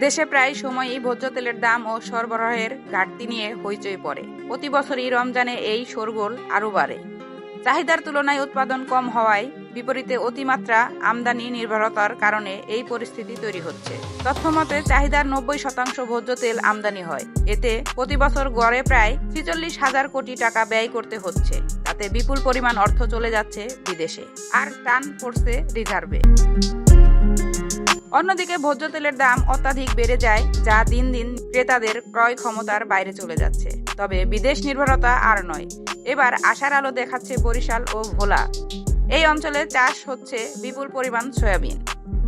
দেশে প্রায় সময়ই ভোজ্য তেলের দাম ও সরবরাহের ঘাটতি নিয়ে হইচই পড়ে। প্রতি বছরই রমজানে এই শোরগোল আরও বাড়ে। চাহিদার তুলনায় উৎপাদন কম হওয়ায় বিপরীতে অতিমাত্রা আমদানি নির্ভরতার কারণে এই পরিস্থিতি তৈরি হচ্ছে। তথ্যমতে, চাহিদার নব্বই শতাংশ ভোজ্য তেল আমদানি হয়। এতে প্রতি বছর গড়ে প্রায় ছিচল্লিশ হাজার কোটি টাকা ব্যয় করতে হচ্ছে। তাতে বিপুল পরিমাণ অর্থ চলে যাচ্ছে বিদেশে। আর টান পড়ছে রিজার্ভে। অন্যদিকে ভোজ্য তেলের দাম অত্যাধিক বেড়ে যায়, যা দিন দিন ক্রেতাদের ক্রয় ক্ষমতার বাইরে চলে যাচ্ছে। তবে বিদেশ নির্ভরতা আর নয়, এবার আশার আলো দেখাচ্ছে বরিশাল ও ভোলা। এই অঞ্চলে চাষ হচ্ছে বিপুল পরিমাণ সয়াবিন।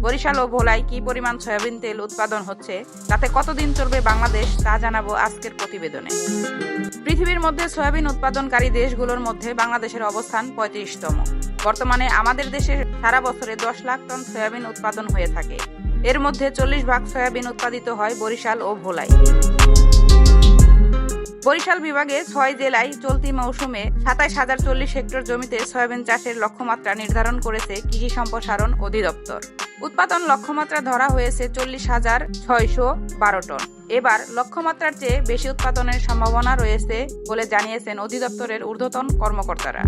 বরিশাল ও ভোলায় কি পরিমাণ সয়াবিন তেল উৎপাদন হচ্ছে, তাতে কতদিন চলবে বাংলাদেশ, তা জানাব আজকের প্রতিবেদনে। পৃথিবীর মধ্যে সয়াবিন উৎপাদনকারী দেশগুলোর মধ্যে বাংলাদেশের অবস্থান পঁয়ত্রিশতম। বর্তমানে আমাদের দেশে সারা বছরে দশ লাখ টন সয়াবিন উৎপাদন হয়ে থাকে। এর মধ্যে চল্লিশ ভাগ সয়াবিন উৎপাদিত হয় বরিশাল ও ভোলায়। বরিশাল বিভাগে ছয় জেলায় চলতি মৌসুমে সাতাইশ হাজার চল্লিশ হেক্টর জমিতে সয়াবিন চাষের লক্ষ্যমাত্রা নির্ধারণ করেছে কৃষি সম্প্রসারণ অধিদপ্তর। উৎপাদন লক্ষ্যমাত্রা ধরা হয়েছে চল্লিশ হাজার ছয়শো বারো টন। এবার লক্ষ্যমাত্রার চেয়ে বেশি উৎপাদনের সম্ভাবনা রয়েছে বলে জানিয়েছেন অধিদপ্তরের ঊর্ধ্বতন কর্মকর্তারা।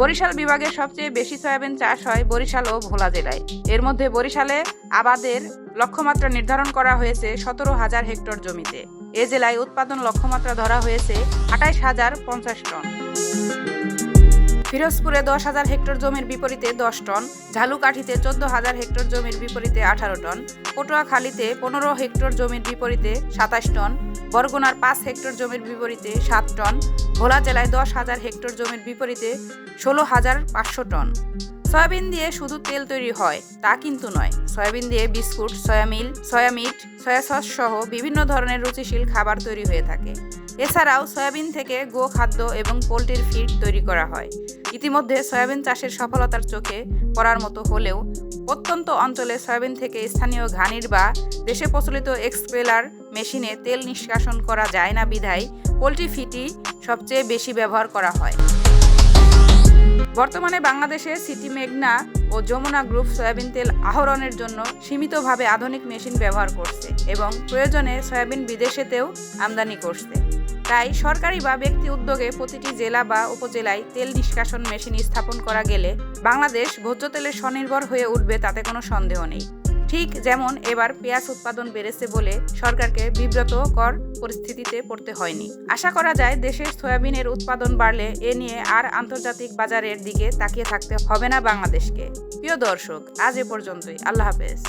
বরিশাল বিভাগে সবচেয়ে বেশি সয়াবিন চাষ হয় বরিশাল ও ভোলা জেলায়। এর মধ্যে বরিশালে আবাদের লক্ষ্যমাত্রা নির্ধারণ করা হয়েছে সতেরো হাজার হেক্টর জমিতে। এ জেলায় উৎপাদন লক্ষ্যমাত্রা ধরা হয়েছে আঠাইশ হাজার পঞ্চাশ টন। ফিরোজপুরে দশ হাজার হেক্টর জমির বিপরীতে দশ টন, ঝালুকাঠিতে চোদ্দ হাজার হেক্টর জমির বিপরীতে আঠারো টন, পটুয়াখালীতে পনেরো হেক্টর জমির বিপরীতে সাতাশ টন বরগুনার পাঁচ হেক্টর জমির বিপরীতে সাত টন, ভোলা জেলায় দশ হাজার হেক্টর জমির বিপরীতে ষোলো হাজার পাঁচশো টন। সয়াবিন দিয়ে শুধু তেল তৈরি হয়, তা কিন্তু নয়। সয়াবিন দিয়ে biscuit soya meal soya meat soya sauce সহ বিভিন্ন ধরনের রুচিশীল খাবার তৈরি হয়ে থাকে। এছাড়াও সয়াবিন থেকে গো খাদ্য এবং পোলট্রির ফিড তৈরি করা হয়। ইতিমধ্যে সয়াবিন চাষের সফলতার চোখে পড়ার মতো হলেও প্রত্যন্ত অঞ্চলে সয়াবিন থেকে স্থানীয় ঘানির বা দেশে প্রচলিত এক্সপেলার মেশিনে তেল নিষ্কাশন করা যায় না বিধায় পোলট্রি ফিটি সবচেয়ে বেশি ব্যবহার করা হয়। বর্তমানে বাংলাদেশে সিটি মেঘনা ও যমুনা গ্রুপ সয়াবিন তেল আহরণের জন্য সীমিতভাবে আধুনিক মেশিন ব্যবহার করছে এবং প্রয়োজনে সয়াবিন বিদেশেতেও আমদানি করছে। তাই সরকারি বা ব্যক্তি উদ্যোগে প্রতিটি জেলা বা উপজেলায় তেল নিষ্কাশন মেশিন স্থাপন করা গেলে বাংলাদেশ ভোজ্য তেলের স্বনির্ভর হয়ে উঠবে তাতে কোনো সন্দেহ নেই। ঠিক যেমন এবার পেঁয়াজ উৎপাদন বেড়েছে বলে সরকারকে বিব্রতকর পরিস্থিতিতে পড়তে হয়নি। আশা করা যায় দেশের সয়াবিনের উৎপাদন বাড়লে এ নিয়ে আর আন্তর্জাতিক বাজারের দিকে তাকিয়ে থাকতে হবে না বাংলাদেশকে। প্রিয় দর্শক, আজ এ পর্যন্তই। আল্লাহ হাফেজ।